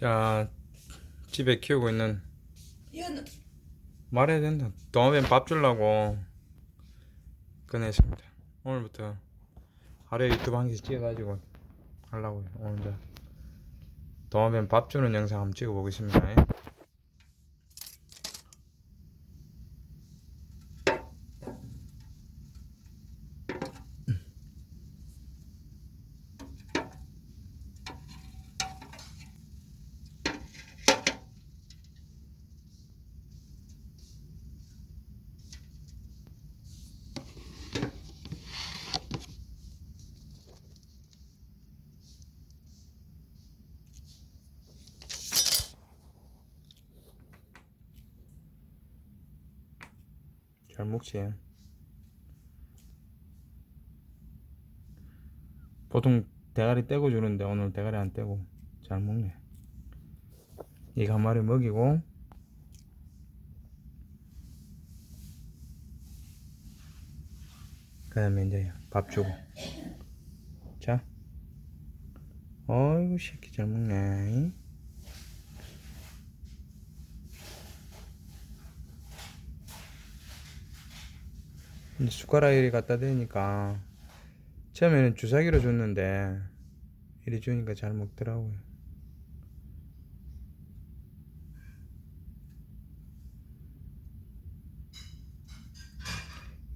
자, 집에 키우고 있는 이거는 말해야 된다. 도마뱀 밥 주려고 꺼냈습니다. 오늘부터 하루에 유튜브 한 개씩 찍어가지고 하려고요. 오늘 이제 도마뱀 밥 주는 영상 한번 찍어보겠습니다. 잘 먹지. 보통 대가리 떼고 주는데 오늘 대가리 안 떼고 잘 먹네. 이거 한 마리 먹이고 그 다음에 이제 밥 주고 자 어이구 새끼 잘 먹네 숟가락 이리 갖다 대니까 처음에는 주사기로 줬는데 이리 주니까 잘 먹더라고요.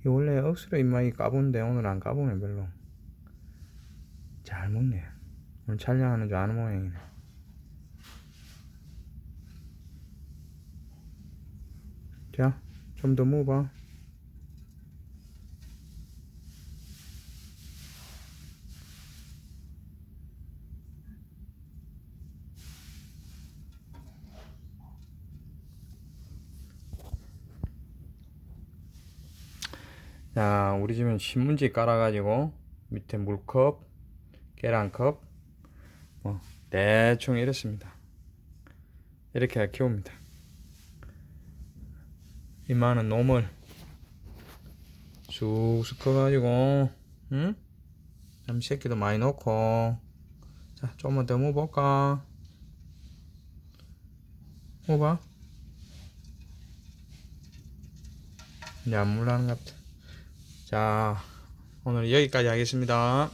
이 원래 억수로 입맛이 까본데 오늘 안 까보네 별로. 잘 먹네. 오늘 촬영하는 줄 아는 모양이네. 자 좀 더 먹어봐 자, 우리 집은 신문지 깔아가지고 밑에 물컵, 계란컵, 뭐 대충 이렇습니다. 이렇게 키웁니다. 이만한 놈을 쑥쑥 커가지고, 응? 참 새끼도 많이 넣고, 자, 조금만 더 먹어볼까? 먹어봐. 이제 안 물라는 것 같아. 자, 오늘 여기까지 하겠습니다.